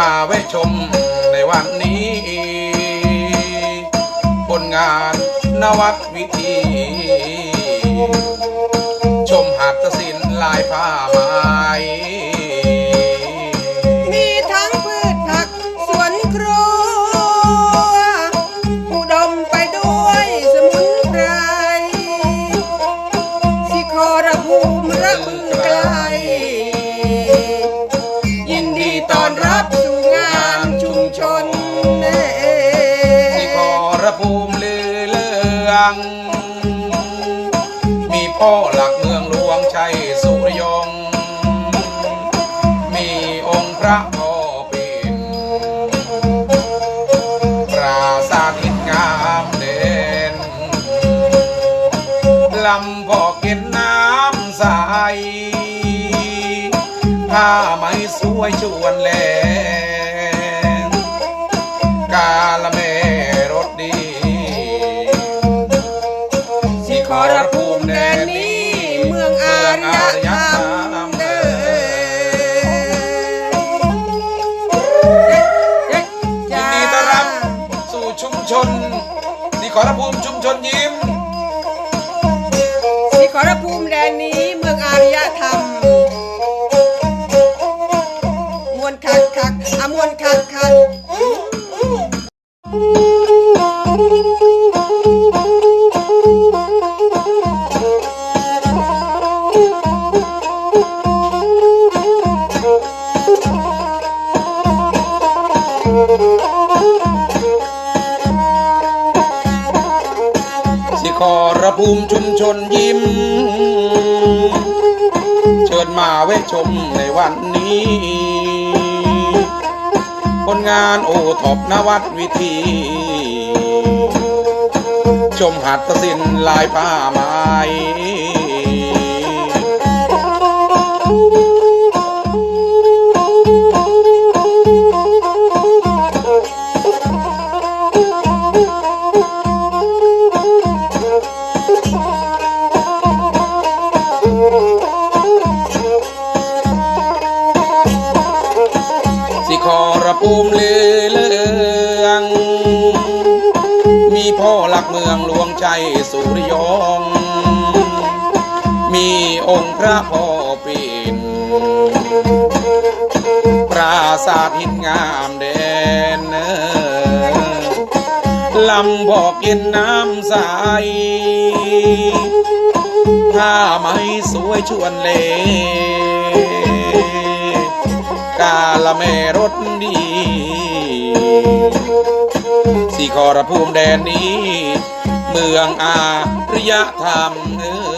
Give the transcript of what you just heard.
มาแวะชมในวันนี้ผลงานนวัดวิธี ชมหัตถศิลป์ลายผ้าไหมมีทั้งพืชผักสวนครัวอุดมไปด้วย ระภูมิลือเลือง มีพ่อหลักเมืองหลวงชัยสุริยง มีองค์พระพ่อปิ่นปราสาทหินงามเด่นลำบ่อเก็นน้ำใสผ้าไหมสวยชวนแลงกาละเม แดนนี้เมืองอารยธรรมเด้ยินดีต้อนรับสู่ชุมชนสีขอรภูมิชุมชนยิ้ม สีขอรภูมิแดนนี้ กอรภูมิชุมชนยิ้ม เชิญมาเวชมในวันนี้ผลงานโอทบนวัดวิธี ชมหัตถศิลป์ลายผ้าไหม ขอระภูมิลือเลืองมีพ่อหลักเมืองหลวงใจสุริยงมีองค์พระพ่อปิ่นปราสาทหินงามแดนเนลำบอกเย็นน้ำใสผ้าไหมสวยชวนเลกาละแม่ร ถดีสีขอรภูมิแดนนี้ เมืองอารยธรรมเออ